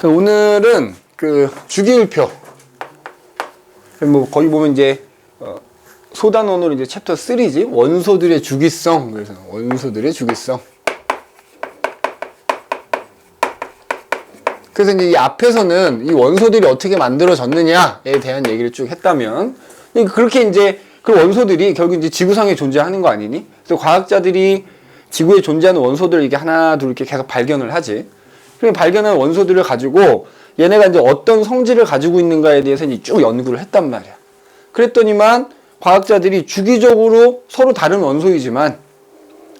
그 오늘은 그 주기율표. 뭐 거기 보면 이제 어, 소단원으로 이제 챕터 3지 원소들의 주기성. 그래서 원소들의 주기성. 그래서 이제 이 앞에서는 이 원소들이 어떻게 만들어졌느냐에 대한 얘기를 쭉 했다면 그렇게 이제 그 원소들이 결국 이제 지구상에 존재하는 거 아니니? 그래서 과학자들이 지구에 존재하는 원소들을 이게 하나 둘 이렇게 계속 발견을 하지. 그리고 발견한 원소들을 가지고 얘네가 이제 어떤 성질을 가지고 있는가에 대해서 이제 쭉 연구를 했단 말이야. 그랬더니만 과학자들이 주기적으로 서로 다른 원소이지만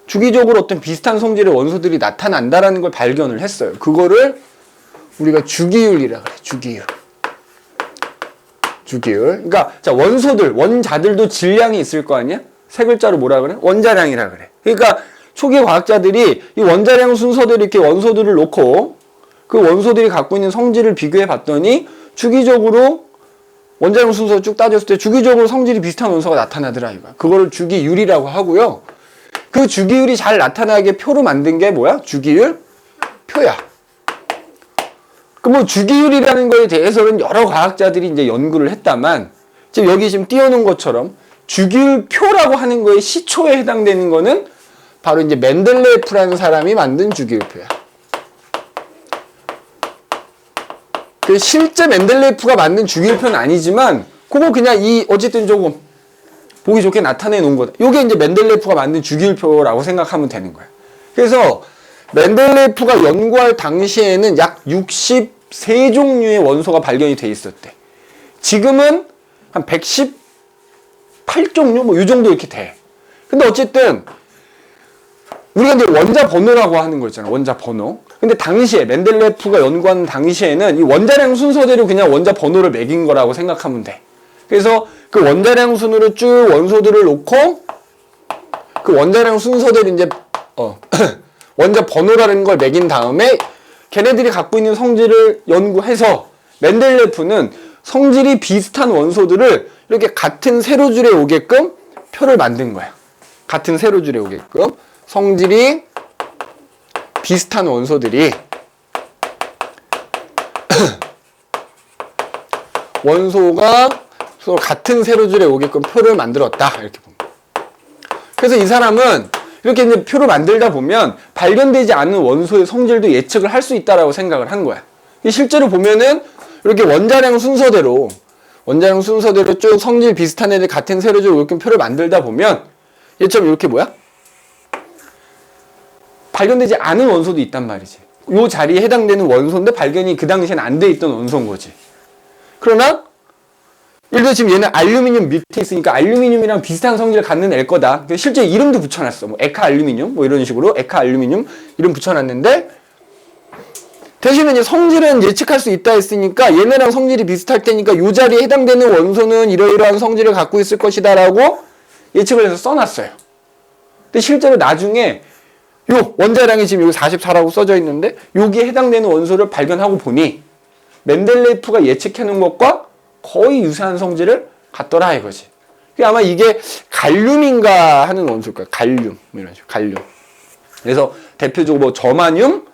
주기적으로 어떤 비슷한 성질의 원소들이 나타난다라는 걸 발견을 했어요. 그거를 우리가 주기율이라 그래. 주기율. 주기율. 그러니까 자 원소들, 원자들도 질량이 있을 거 아니야? 세 글자로 뭐라 그래? 원자량이라 그래. 그러니까 초기 과학자들이 이 원자량 순서대로 이렇게 원소들을 놓고 그 원소들이 갖고 있는 성질을 비교해 봤더니 주기적으로 원자량 순서 쭉 따졌을 때 주기적으로 성질이 비슷한 원소가 나타나더라 이거야. 그거를 주기율이라고 하고요. 그 주기율이 잘 나타나게 표로 만든 게 뭐야? 주기율 표야. 그뭐 주기율이라는 거에 대해서는 여러 과학자들이 이제 연구를 했다만 지금 여기 지금 띄워놓은 것처럼 주기율 표라고 하는 거에 시초에 해당되는 거는 바로 이제 맨델레프라는 사람이 만든 주기율표야. 그 실제 맨델레프가 만든 주기율표는 아니지만 그거 그냥 이 어쨌든 조금 보기 좋게 나타내 놓은 거다. 이게 이제 맨델레프가 만든 주기율표라고 생각하면 되는 거야. 그래서 맨델레프가 연구할 당시에는 약 63종류의 원소가 발견이 돼 있었대. 지금은 한 118종류 뭐 이 정도 이렇게 돼. 근데 어쨌든 우리가 이제 원자 번호라고 하는 거 있잖아. 원자 번호. 근데 당시에 맨델레프가 연구하는 당시에는 이 원자량 순서대로 그냥 원자 번호를 매긴 거라고 생각하면 돼. 그래서 그 원자량 순으로 쭉 원소들을 놓고 그 원자량 순서대로 이제 어 원자 번호라는 걸 매긴 다음에 걔네들이 갖고 있는 성질을 연구해서 맨델레프는 성질이 비슷한 원소들을 이렇게 같은 세로줄에 오게끔 표를 만든 거야. 같은 세로줄에 오게끔 성질이 비슷한 원소들이 원소가 서로 같은 세로줄에 오게끔 표를 만들었다 이렇게 봅니다. 그래서 이 사람은 이렇게 이제 표를 만들다 보면 발견되지 않는 원소의 성질도 예측을 할 수 있다라고 생각을 한 거야. 실제로 보면은 이렇게 원자량 순서대로 원자량 순서대로 쭉 성질 비슷한 애들 같은 세로줄 이렇게 표를 만들다 보면 얘처럼 이렇게 뭐야? 발견되지 않은 원소도 있단 말이지. 요 자리에 해당되는 원소인데 발견이 그 당시에는 안돼 있던 원소인 거지. 그러나 예를 들어 지금 얘는 알루미늄 밑에 있으니까 알루미늄이랑 비슷한 성질을 갖는 애 거다. 그래서 실제 이름도 붙여놨어. 뭐 에카 알루미늄 뭐 이런 식으로 에카 알루미늄 이름 붙여놨는데 대신에 이제 성질은 예측할 수 있다 했으니까 얘네랑 성질이 비슷할 테니까 요 자리에 해당되는 원소는 이러이러한 성질을 갖고 있을 것이다라고 예측을 해서 써놨어요. 근데 실제로 나중에 요 원자량이 지금 여기 44라고 써져 있는데 여기에 해당되는 원소를 발견하고 보니 맨델레이프가 예측해 놓은 것과 거의 유사한 성질을 갖더라 이거지. 아마 이게 갈륨인가 하는 원소일 거야. 갈륨. 뭐 이런 식으로. 갈륨. 그래서 대표적으로 뭐 저마늄,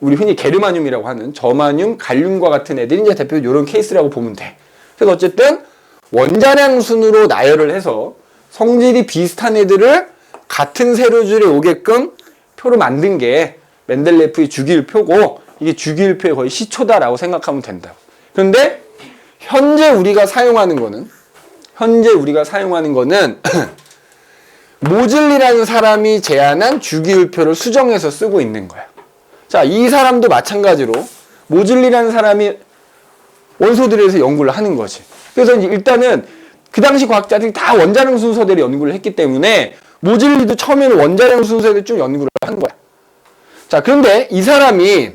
우리 흔히 게르마늄이라고 하는 저마늄, 갈륨과 같은 애들이 이제 대표 이런 케이스라고 보면 돼. 그래서 어쨌든 원자량 순으로 나열을 해서 성질이 비슷한 애들을 같은 세로줄에 오게끔 표로 만든 게 맨델레프의 주기율표고 이게 주기율표의 거의 시초다라고 생각하면 된다. 그런데 현재 우리가 사용하는 거는 현재 우리가 사용하는 거는 모즐리라는 사람이 제안한 주기율표를 수정해서 쓰고 있는 거야. 자, 이 사람도 마찬가지로 모즐리라는 사람이 원소들에서 연구를 하는 거지. 그래서 일단은 그 당시 과학자들이 다 원자량 순서대로 연구를 했기 때문에 모즐리도 처음에는 원자량 순서대로 쭉 연구를 한 거야. 자, 그런데 이 사람이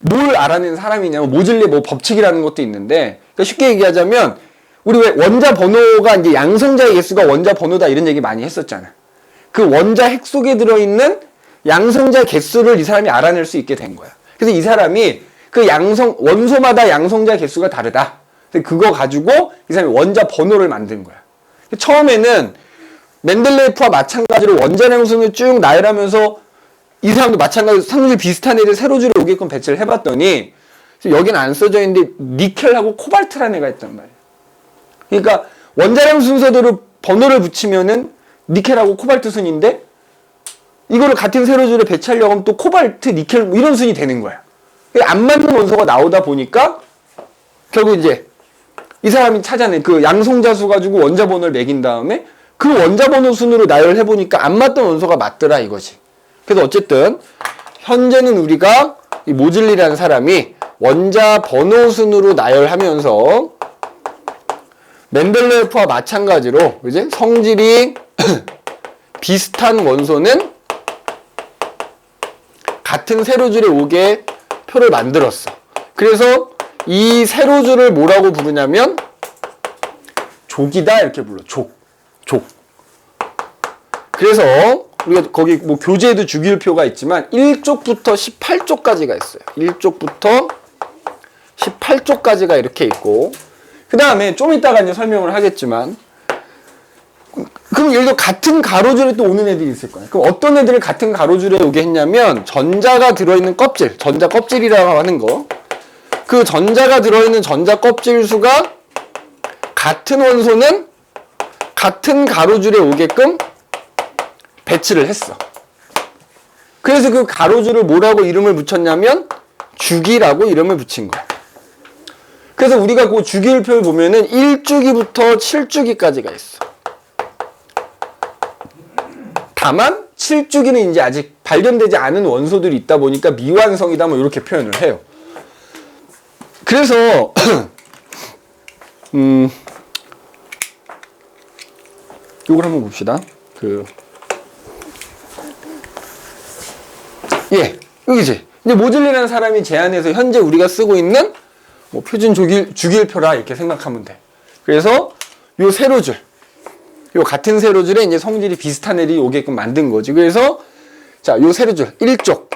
뭘 알아낸 사람이냐면 모즐리 뭐 법칙이라는 것도 있는데 그러니까 쉽게 얘기하자면 우리 왜 원자 번호가 이제 양성자의 개수가 원자 번호다 이런 얘기 많이 했었잖아. 그 원자 핵 속에 들어있는 양성자 개수를 이 사람이 알아낼 수 있게 된 거야. 그래서 이 사람이 그 양성 원소마다 양성자 개수가 다르다. 그거 가지고 이 사람이 원자 번호를 만든 거야. 처음에는 맨델레이프와 마찬가지로 원자량 순을 쭉 나열하면서 이 사람도 마찬가지로 상률 비슷한 애들 세로줄에 오게끔 배치를 해봤더니 여기는 안 써져 있는데 니켈하고 코발트라는 애가 있단 말이에요. 그러니까 원자량 순서대로 번호를 붙이면은 니켈하고 코발트 순인데 이거를 같은 세로줄에 배치하려고 하면 또 코발트, 니켈 뭐 이런 순이 되는 거야. 안 맞는 원소가 나오다 보니까 결국 이제 이 사람이 찾아낸 그 양성자수 가지고 원자 번호를 매긴 다음에 그 원자 번호 순으로 나열해 보니까 안 맞던 원소가 맞더라 이거지. 그래서 어쨌든 현재는 우리가 이 모질리라는 사람이 원자 번호 순으로 나열하면서 멘델레프와 마찬가지로 이제 성질이 비슷한 원소는 같은 세로줄에 오게 표를 만들었어. 그래서 이 세로줄을 뭐라고 부르냐면 족이다 이렇게 불러. 족. 족. 그래서 우리가 거기 뭐 교재에도 주기율표가 있지만 1쪽부터 18쪽까지가 있어요. 1쪽부터 18쪽까지가 이렇게 있고 그 다음에 좀 이따가 이제 설명을 하겠지만 그럼 예를 들어 같은 가로줄에 또 오는 애들이 있을 거예요. 그럼 어떤 애들을 같은 가로줄에 오게 했냐면 전자가 들어있는 껍질, 전자 껍질이라고 하는 거. 그 전자가 들어있는 전자 껍질 수가 같은 원소는 같은 가로줄에 오게끔 배치를 했어. 그래서 그 가로줄을 뭐라고 이름을 붙였냐면 주기라고 이름을 붙인 거야. 그래서 우리가 그 주기율표를 보면은 1주기부터 7주기까지가 있어. 다만 7주기는 이제 아직 발견되지 않은 원소들이 있다 보니까 미완성이다 뭐 이렇게 표현을 해요. 그래서 음 요걸 한번 봅시다. 그 예, 여기지. 이제 모질리라는 사람이 제안해서 현재 우리가 쓰고 있는 뭐 표준 주길, 주길표라 이렇게 생각하면 돼. 그래서 요 세로줄, 요 같은 세로줄에 이제 성질이 비슷한 애들이 오게끔 만든 거지. 그래서 자, 요 세로줄 1쪽,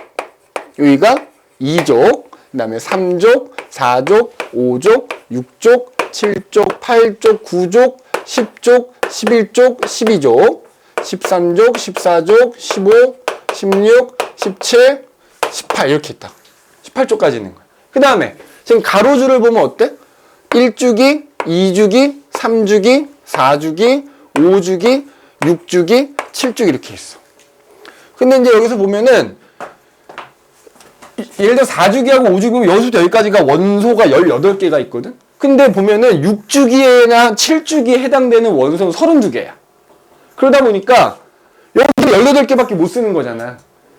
여기가 2쪽, 그 다음에 3쪽, 4쪽, 5쪽, 6쪽, 7쪽, 8쪽, 9쪽, 10쪽, 11쪽, 12쪽, 13쪽, 14쪽, 15, 16, 17, 18 이렇게 있다. 18쪽까지 있는 거야. 그 다음에 지금 가로줄을 보면 어때? 1주기, 2주기, 3주기, 4주기, 5주기, 6주기, 7주기 이렇게 있어. 근데 이제 여기서 보면은 예를 들어 4주기하고 5주기면 여기서부터 여기까지가 원소가 18개가 있거든? 근데 보면은 6주기나 7주기에 해당되는 원소는 32개야. 그러다 보니까 여기 18개밖에 못 쓰는 거잖아.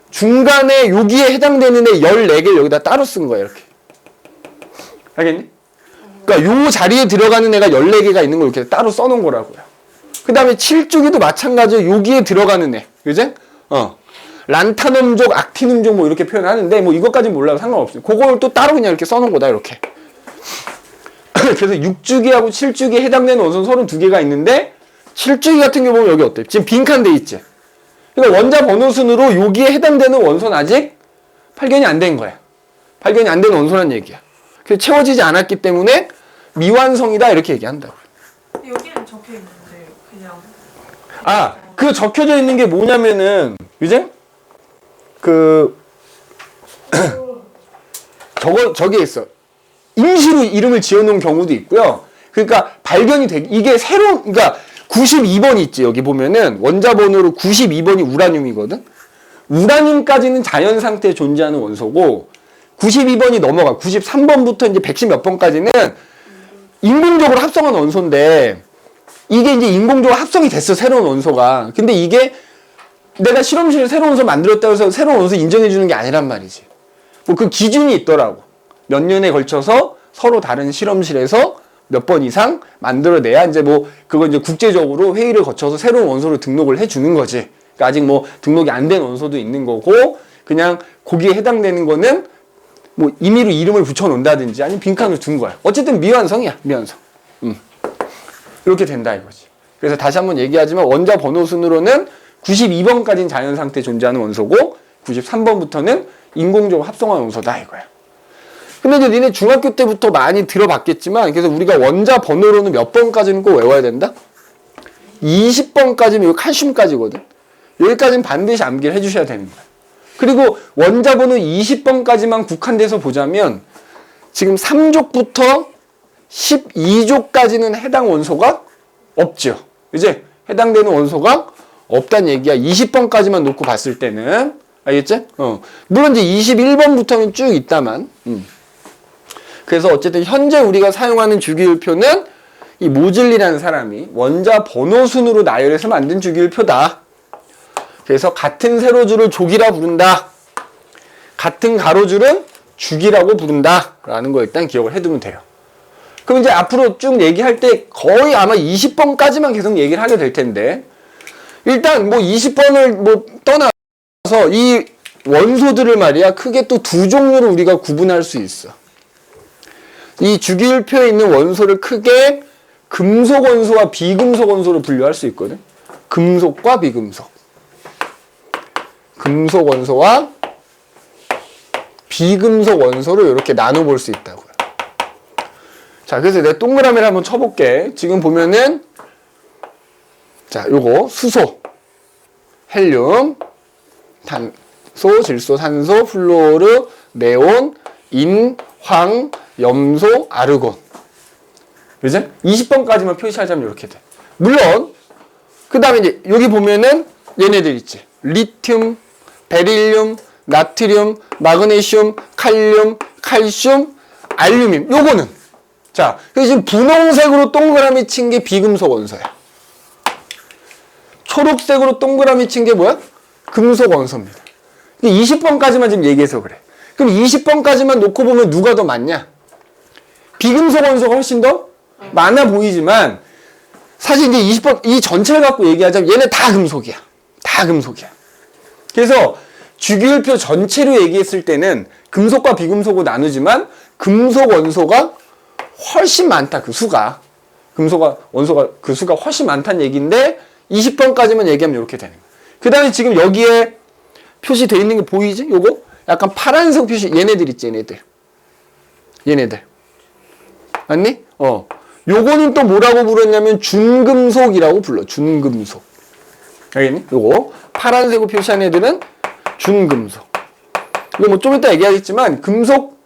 중간에 여기에 해당되는 애 14개를 여기다 따로 쓴 거야, 이렇게. 알겠니? 그러니까 요 자리에 들어가는 애가 14개가 있는 걸 이렇게 따로 써 놓은 거라고요. 그 다음에 7주기도 마찬가지로 여기에 들어가는 애. 그지? 어. 란타눔족, 악티눔족 뭐 이렇게 표현하는데 뭐 이것까지 몰라도 상관없어요. 그걸 또 따로 그냥 이렇게 써 놓은 거다, 이렇게. 그래서 6주기하고 7주기에 해당되는 원소는 32개가 있는데 7주기 같은 경우 보면 여기 어때? 지금 빈칸 돼 있지? 그러니까 원자 번호 순으로 여기에 해당되는 원소는 아직 발견이 안 된 거야. 발견이 안 된 원소란 얘기야. 그래서 채워지지 않았기 때문에 미완성이다 이렇게 얘기한다고. 여기는 적혀 있는데 그냥 아, 그 적혀져 있는 게 뭐냐면은 이제 그 저거 저게 있어. 임시로 이름을 지어놓은 경우도 있고요. 그러니까 발견이 되 이게 새로운 그러니까 92번 있지 여기 보면은 원자 번호로 92번이 우라늄이거든. 우라늄까지는 자연 상태에 존재하는 원소고 92번이 넘어가 93번부터 이제 110 몇 번까지는 인공적으로 합성한 원소인데 이게 이제 인공적으로 합성이 됐어 새로운 원소가. 근데 이게 내가 실험실에 새로운 원소 만들었다고 해서 새로운 원소 인정해 주는 게 아니란 말이지. 뭐 그 기준이 있더라고. 몇 년에 걸쳐서 서로 다른 실험실에서 몇 번 이상 만들어내야 이제 뭐 그거 이제 국제적으로 회의를 거쳐서 새로운 원소를 등록을 해 주는 거지. 그러니까 아직 뭐 등록이 안 된 원소도 있는 거고 그냥 거기에 해당되는 거는 뭐 임의로 이름을 붙여 놓는다든지 아니면 빈칸을 둔 거야. 어쨌든 미완성이야, 미완성. 음. 이렇게 된다 이거지. 그래서 다시 한번 얘기하지만 원자 번호 순으로는 92번까지는 자연 상태에 존재하는 원소고 93번부터는 인공적으로 합성한 원소다 이거야. 근데 이제 니네 중학교 때부터 많이 들어봤겠지만 그래서 우리가 원자 번호로는 몇 번까지는 꼭 외워야 된다? 20번까지는 이 칼슘까지거든. 여기까지는 반드시 암기를 해주셔야 거야. 그리고 원자 번호 20번까지만 국한돼서 보자면 지금 3족부터 12족까지는 해당 원소가 없죠. 이제 해당되는 원소가 없다는 얘기야. 20번까지만 놓고 봤을 때는. 알겠지? 어. 물론 이제 21번부터는 쭉 있다만. 음. 그래서 어쨌든 현재 우리가 사용하는 주기율표는 이 모즐리라는 사람이 원자 번호 순으로 나열해서 만든 주기율표다. 그래서 같은 세로줄을 족이라 부른다. 같은 가로줄은 주기라고 부른다. 라는 거 일단 기억을 해두면 돼요. 그럼 이제 앞으로 쭉 얘기할 때 거의 아마 20번까지만 계속 얘기를 하게 될 텐데 일단 뭐 20번을 뭐 떠나서 이 원소들을 말이야 크게 또 두 종류로 우리가 구분할 수 있어. 이 주기율표에 있는 원소를 크게 금속 원소와 비금속 원소로 분류할 수 있거든. 금속과 비금속. 금속 원소와 비금속 원소로 이렇게 나눠 볼 수 있다고요. 자, 그래서 내가 동그라미를 한번 쳐볼게. 지금 보면은 자, 요거 수소, 헬륨, 탄소, 질소, 산소, 플로르, 네온, 인, 황, 염소, 아르곤. 그죠? 20번까지만 표시하자면 이렇게 돼. 물론 그 다음에 이제 여기 보면은 얘네들 있지. 리튬, 베릴륨, 나트륨, 마그네슘, 칼륨, 칼슘, 알루민. 요거는 자, 지금 분홍색으로 동그라미 친 게 비금속 원소야. 초록색으로 동그라미 친 게 뭐야? 금속 원소입니다. 20번까지만 지금 얘기해서 그래. 그럼 20번까지만 놓고 보면 누가 더 많냐? 비금속 원소가 훨씬 더 많아 보이지만 사실 이제 20번 이 전체를 갖고 얘기하자면 얘네 다 금속이야. 다 금속이야. 그래서 주기율표 전체로 얘기했을 때는 금속과 비금속으로 나누지만 금속 원소가 훨씬 많다 그 수가 금속과 원소가 그 수가 훨씬 많다는 얘기인데 20번까지만 얘기하면 이렇게 되는 거야. 그 다음에 지금 여기에 표시되어 있는 게 보이지? 요거 약간 파란색 표시 얘네들 있지 얘네들 얘네들 맞니? 어 요거는 또 뭐라고 부르냐면 준금속이라고 불러 준금속 알겠니? 요거 파란색으로 표시한 애들은 준금속 이거 뭐 좀 이따 얘기하겠지만 금속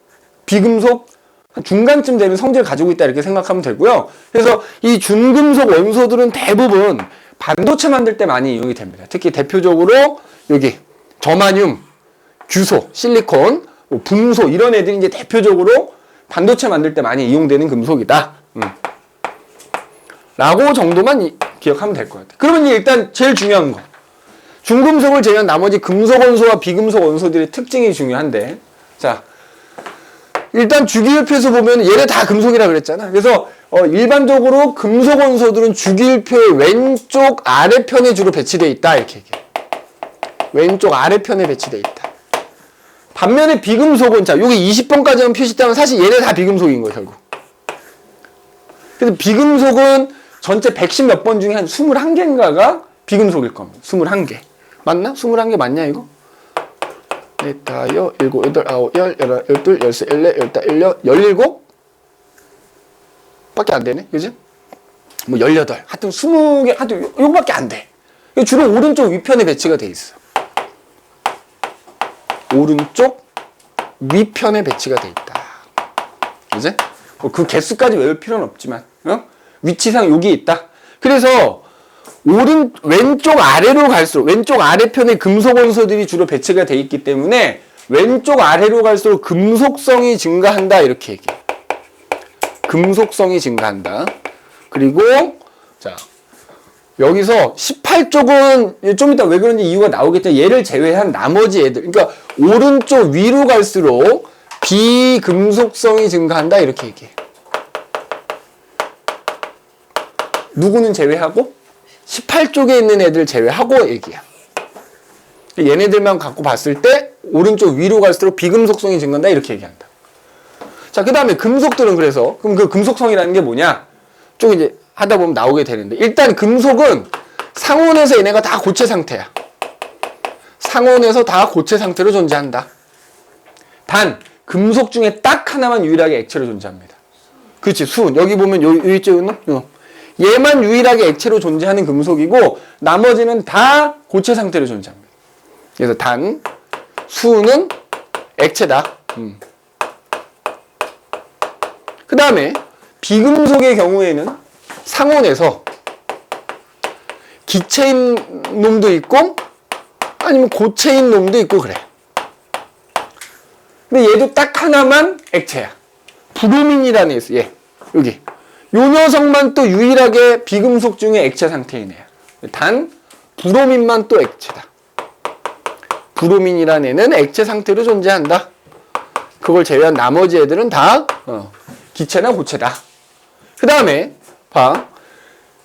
비금속 한 중간쯤 되는 성질을 가지고 있다 이렇게 생각하면 되고요. 그래서 이 준금속 원소들은 대부분 반도체 만들 때 많이 이용이 됩니다. 특히 대표적으로 여기 저마늄, 규소, 실리콘, 뭐 붕소 이런 애들이 이제 대표적으로 반도체 만들 때 많이 이용되는 금속이다. 음. 라고 정도만 이- 기억하면 될 것 같아요. 그러면 일단 제일 중요한 거. 중금속을 제외한 나머지 금속 원소와 비금속 원소들의 특징이 중요한데 자 일단 주기율표에서 보면 얘네 다 금속이라 그랬잖아. 그래서 어, 일반적으로 금속 원소들은 주기율표의 왼쪽 아래편에 주로 배치되어 있다 이렇게 얘기해. 왼쪽 아래편에 배치되어 있다. 반면에 비금속은 자 여기 20번까지만 표시했다면 사실 얘네 다 비금속인 거야 결국. 그래서 비금속은 전체 110 몇 번 중에 한 21개인가가 비금속일 겁니다. 21개. 맞나? 21개 맞냐 이거? 넷, 다, 여, 일곱, 여덟, 아홉, 열, 열하, 열둘, 열세, 열네, 열다, 열여, 열일곱? 밖에 안 되네, 그지? 뭐, 열여덟. 하여튼 스무 개, 하여튼 요- 요거밖에 안 돼. 주로 오른쪽 위편에 배치가 돼 있어. 오른쪽 위편에 배치가 돼 있다. 그지? 뭐그 개수까지 외울 필요는 없지만, 어? 위치상 여기 있다. 그래서, 오른 왼쪽 아래로 갈수록 왼쪽 아래편에 금속 원소들이 주로 배치가 돼 있기 때문에 왼쪽 아래로 갈수록 금속성이 증가한다 이렇게 얘기해. 금속성이 증가한다. 그리고 자 여기서 18쪽은 좀 이따 왜 그런지 이유가 나오겠죠. 얘를 제외한 나머지 애들 그러니까 오른쪽 위로 갈수록 비금속성이 증가한다 이렇게 얘기해. 누구는 제외하고 18쪽에 있는 애들 제외하고 얘기야. 얘네들만 갖고 봤을 때 오른쪽 위로 갈수록 비금속성이 증가한다 이렇게 얘기한다. 자, 그 다음에 금속들은 그래서 그럼 그 금속성이라는 게 뭐냐? 쭉 이제 하다 보면 나오게 되는데 일단 금속은 상온에서 얘네가 다 고체 상태야. 상온에서 다 고체 상태로 존재한다. 단 금속 중에 딱 하나만 유일하게 액체로 존재합니다. 그렇지 수은 여기 보면 요, 요 있죠 요는 요. 얘만 유일하게 액체로 존재하는 금속이고 나머지는 다 고체 상태로 존재합니다. 그래서 단 수는 액체다. 음. 그 다음에 비금속의 경우에는 상온에서 기체인 놈도 있고 아니면 고체인 놈도 있고 그래. 근데 얘도 딱 하나만 액체야. 브로민이라는 애 있어. 얘 여기 요 녀석만 또 유일하게 비금속 중에 액체 상태인 애야. 단 브로민만 또 액체다. 브로민이라는 애는 액체 상태로 존재한다. 그걸 제외한 나머지 애들은 다 어, 기체나 고체다. 그 다음에 봐.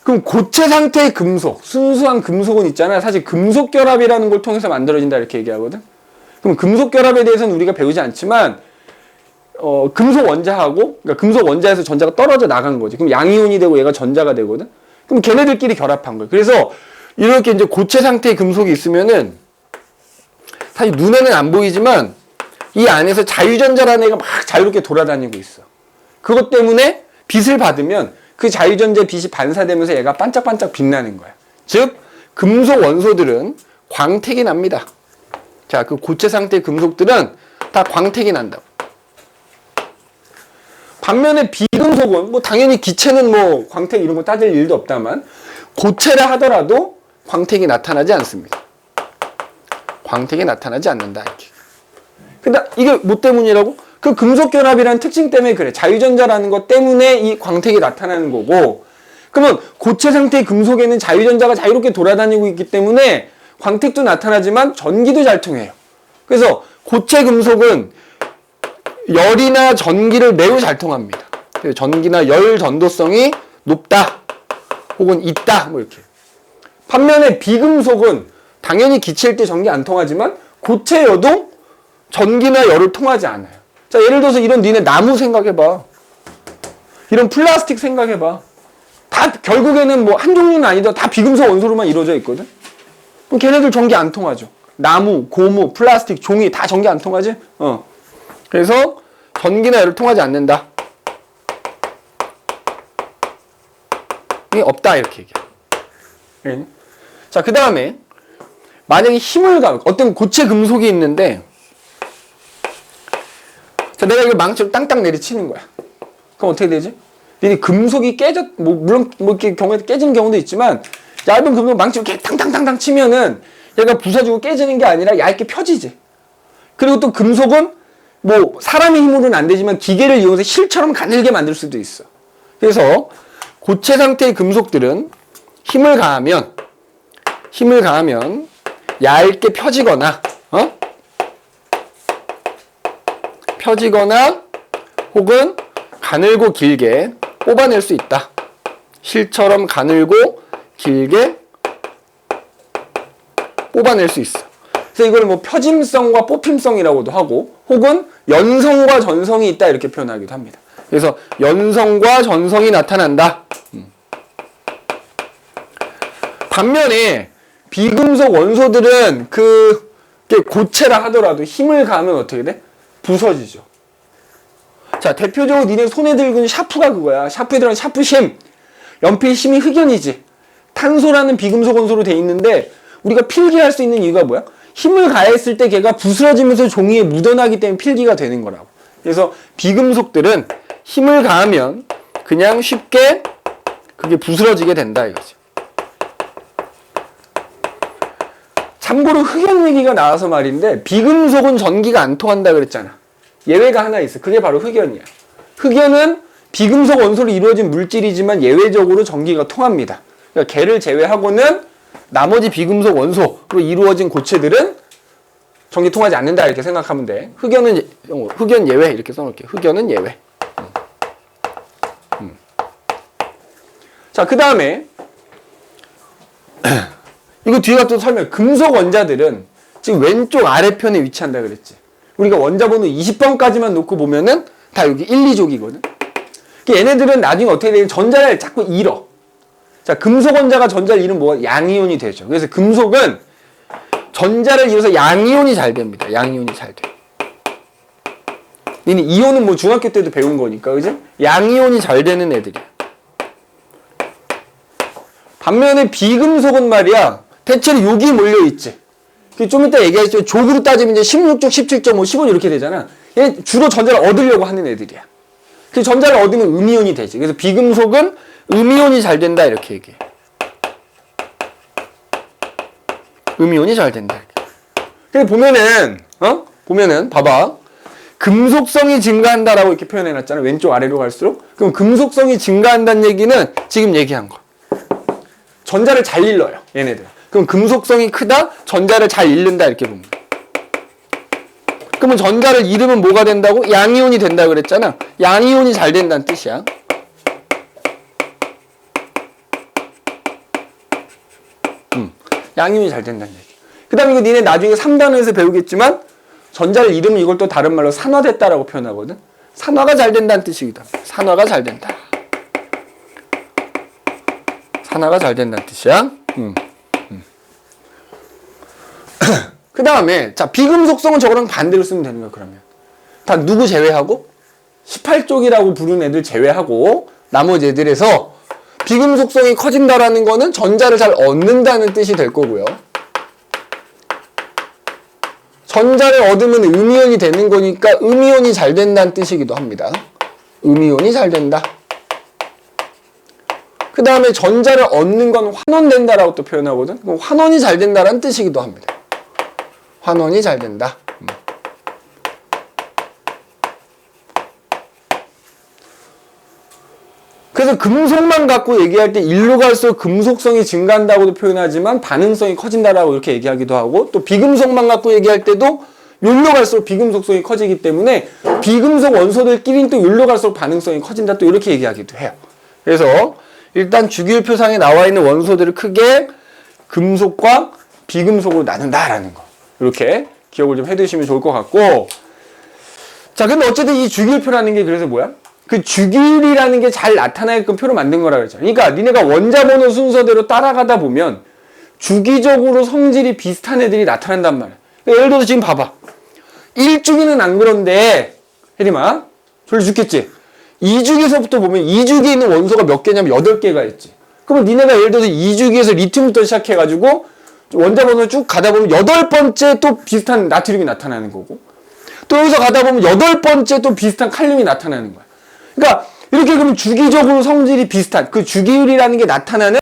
그럼 고체 상태의 금속, 순수한 금속은 있잖아. 사실 금속 결합이라는 걸 통해서 만들어진다 이렇게 얘기하거든. 그럼 금속 결합에 대해서는 우리가 배우지 않지만 어, 금속 원자하고 그러니까 금속 원자에서 전자가 떨어져 나간 거지. 그럼 양이온이 되고 얘가 전자가 되거든. 그럼 걔네들끼리 결합한 거예요. 그래서 이렇게 이제 고체 상태의 금속이 있으면은 사실 눈에는 안 보이지만 이 안에서 자유전자라는 애가 막 자유롭게 돌아다니고 있어. 그것 때문에 빛을 받으면 그 자유전자 빛이 반사되면서 얘가 반짝반짝 빛나는 거야. 즉 금속 원소들은 광택이 납니다. 자, 그 고체 상태의 금속들은 다 광택이 난다고. 반면에 비금속은 뭐 당연히 기체는 뭐 광택 이런 거 따질 일도 없다만 고체라 하더라도 광택이 나타나지 않습니다. 광택이 나타나지 않는다 이렇게. 근데 이게 뭐 때문이라고? 그 금속 결합이라는 특징 때문에 그래. 자유전자라는 것 때문에 이 광택이 나타나는 거고. 그러면 고체 상태의 금속에는 자유전자가 자유롭게 돌아다니고 있기 때문에 광택도 나타나지만 전기도 잘 통해요. 그래서 고체 금속은 열이나 전기를 매우 잘 통합니다. 전기나 열 전도성이 높다. 혹은 있다. 뭐 이렇게. 반면에 비금속은 당연히 기체일 때 전기 안 통하지만 고체여도 전기나 열을 통하지 않아요. 자, 예를 들어서 이런 니네 나무 생각해봐. 이런 플라스틱 생각해봐. 다 결국에는 뭐 한 종류는 아니다. 다 비금속 원소로만 이루어져 있거든. 그럼 걔네들 전기 안 통하죠. 나무, 고무, 플라스틱, 종이 다 전기 안 통하지? 어. 그래서 전기나 열을 통하지 않는다. 이게 없다 이렇게 얘기해. 예. 자, 그 다음에 만약에 힘을 가 어떤 고체 금속이 있는데 자, 내가 이걸 망치로 땅땅 내리치는 거야. 그럼 어떻게 되지? 이 금속이 깨졌, 뭐, 물론, 뭐, 이렇게 경우에 깨지는 경우도 있지만, 얇은 금속 망치로 이렇게 탕탕탕탕 치면은, 얘가 부서지고 깨지는 게 아니라 얇게 펴지지. 그리고 또 금속은, 뭐, 사람의 힘으로는 안 되지만, 기계를 이용해서 실처럼 가늘게 만들 수도 있어. 그래서, 고체 상태의 금속들은 힘을 가하면, 힘을 가하면, 얇게 펴지거나, 어? 펴지거나 혹은 가늘고 길게 뽑아낼 수 있다. 실처럼 가늘고 길게 뽑아낼 수 있어. 그래서 이걸 뭐 펴짐성과 뽑힘성이라고도 하고 혹은 연성과 전성이 있다 이렇게 표현하기도 합니다. 그래서 연성과 전성이 나타난다. 음. 반면에 비금속 원소들은 그 고체라 하더라도 힘을 가하면 어떻게 돼? 부서지죠. 자, 대표적으로 니네 손에 들고 있는 샤프가 그거야. 샤프에 들어간 샤프심. 연필 심이 흑연이지. 탄소라는 비금속 원소로 돼 있는데 우리가 필기할 수 있는 이유가 뭐야? 힘을 가했을 때 걔가 부스러지면서 종이에 묻어나기 때문에 필기가 되는 거라고. 그래서 비금속들은 힘을 가하면 그냥 쉽게 그게 부스러지게 된다 이거지. 참고로 흑연 얘기가 나와서 말인데 비금속은 전기가 안 통한다 그랬잖아. 예외가 하나 있어. 그게 바로 흑연이야. 흑연은 비금속 원소로 이루어진 물질이지만 예외적으로 전기가 통합니다. 그러니까 걔를 제외하고는 나머지 비금속 원소로 이루어진 고체들은 전기 통하지 않는다 이렇게 생각하면 돼. 흑연은 예- 어, 흑연 예외 이렇게 써놓을게. 흑연은 예외. 음. 음. 자, 그 다음에 이거 뒤에가 또 설명. 금속 원자들은 지금 왼쪽 아래편에 위치한다 그랬지. 우리가 원자 번호 20번까지만 놓고 보면은 다 여기 1, 2족이거든. 얘네들은 나중에 어떻게 되냐 전자를 자꾸 잃어. 자, 금속 원자가 전자를 잃으면 뭐가 양이온이 되죠. 그래서 금속은 전자를 잃어서 양이온이 잘 됩니다. 양이온이 잘 돼. 니네 이온은 뭐 중학교 때도 배운 거니까, 그지? 양이온이 잘 되는 애들이야. 반면에 비금속은 말이야, 대체로 여기 몰려있지. 그좀 이따 얘기하겠지만, 족으로 따지면 이제 16족, 17.5, 15 이렇게 되잖아. 얘 주로 전자를 얻으려고 하는 애들이야. 그 전자를 얻으면 음이온이 되지. 그래서 비금속은 음이온이 잘 된다 이렇게 얘기해. 음이온이 잘 된다. 근데 보면은 어 보면은 봐봐 금속성이 증가한다라고 이렇게 표현해 놨잖아. 왼쪽 아래로 갈수록 그럼 금속성이 증가한다는 얘기는 지금 얘기한 거. 전자를 잘 잃어요. 얘네들. 그럼 금속성이 크다, 전자를 잘 잃는다 이렇게 보면. 그러면 전자를 잃으면 뭐가 된다고? 양이온이 된다 그랬잖아. 양이온이 잘 된다는 뜻이야. 음, 양이온이 잘 된다는 얘기. 그 다음에 이거 니네 나중에 3단원에서 배우겠지만 전자를 잃으면 이걸 또 다른 말로 산화됐다라고 표현하거든. 산화가 잘 된다는 뜻이기도 합니다. 산화가 잘 된다. 산화가 잘 된다는 뜻이야. 음. 그 다음에 자 비금속성은 저거랑 반대로 쓰면 되는 거야 그러면. 다 누구 제외하고? 18쪽이라고 부르는 애들 제외하고 나머지 애들에서 비금속성이 커진다라는 거는 전자를 잘 얻는다는 뜻이 될 거고요. 전자를 얻으면 음이온이 되는 거니까 음이온이 잘 된다는 뜻이기도 합니다. 음이온이 잘 된다. 그 다음에 전자를 얻는 건 환원된다라고 또 표현하거든? 환원이 잘 된다라는 뜻이기도 합니다 환원이 잘 된다. 음. 그래서 금속만 갖고 얘기할 때 일로 갈수록 금속성이 증가한다고도 표현하지만 반응성이 커진다라고 이렇게 얘기하기도 하고 또 비금속만 갖고 얘기할 때도 율로 갈수록 비금속성이 커지기 때문에 비금속 원소들끼리는 또 율로 갈수록 반응성이 커진다 또 이렇게 얘기하기도 해요. 그래서 일단 주기율표상에 나와 있는 원소들을 크게 금속과 비금속으로 나눈다라는 거. 이렇게 기억을 좀 해두시면 좋을 것 같고. 자 근데 어쨌든 이 주기율표라는 게 그래서 뭐야? 그 주기율이라는 게 잘 나타나게끔 표로 만든 거라 그랬잖아. 그러니까 니네가 원자 번호 순서대로 따라가다 보면 주기적으로 성질이 비슷한 애들이 나타난단 말이야. 그러니까 예를 들어서 지금 봐봐. 1주기는 안 그런데 혜림아 졸리 죽겠지? 2주기에서부터 보면 2주기에 있는 원소가 몇 개냐면 8개가 있지. 그러면 니네가 예를 들어서 2주기에서 리튬부터 시작해가지고 원자 번호 쭉 가다 보면 여덟 번째 또 비슷한 나트륨이 나타나는 거고 또 여기서 가다 보면 여덟 번째 또 비슷한 칼륨이 나타나는 거야. 그러니까 이렇게 그러면 주기적으로 성질이 비슷한 그 주기율이라는 게 나타나는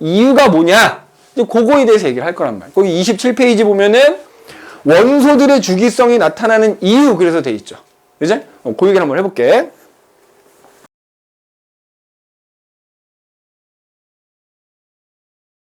이유가 뭐냐? 이제 그거에 대해서 얘기를 할 거란 말이야. 거기 27페이지 보면은 원소들의 주기성이 나타나는 이유 그래서 돼 있죠. 그지? 어, 그 얘기를 한번 해볼게.